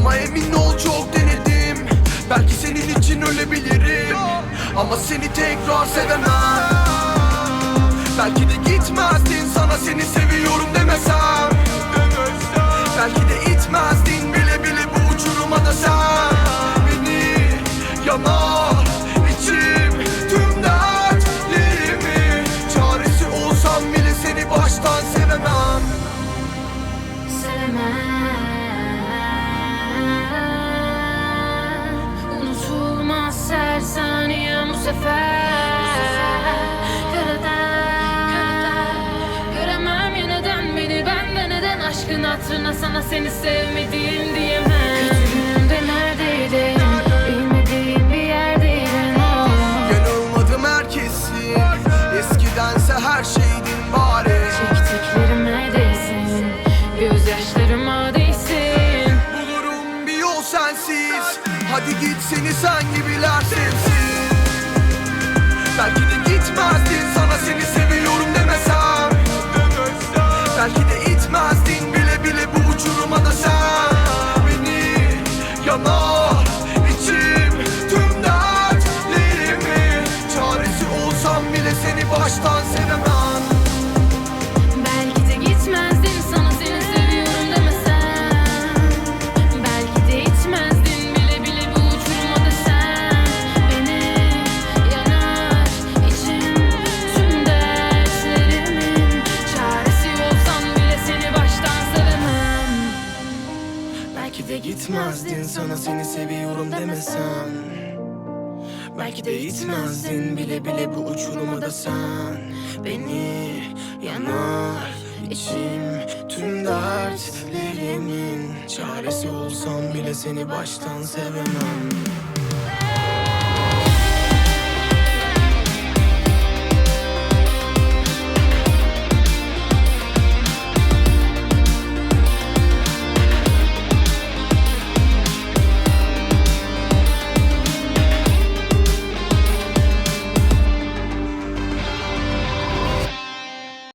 Ama emin ol çok denedim Belki senin için ölebilirim. Ama seni tekrar sevemem. Belki de gitmezdin sana seni seviyorum demesem. Belki de itmezdin bile bile bu uçuruma da sen. Beni yanar içim tüm dertlerimi. Çaresi olsam bile seni baştan sevemem. Sevemem. Her saniyem bu sefer. Karadan Göremem ya neden beni bende neden Aşkın hatırına sana seni sevmediğim sensiz. Hadi git seni sen gibiler sevsin Belki de gitmezdin gitmezdin sana seni seviyorum demesem Belki de itmezdin bile bile bu uçuruma da sen. Beni yanar içim tüm dertlerimin Çaresi olsam bile seni baştan sevemem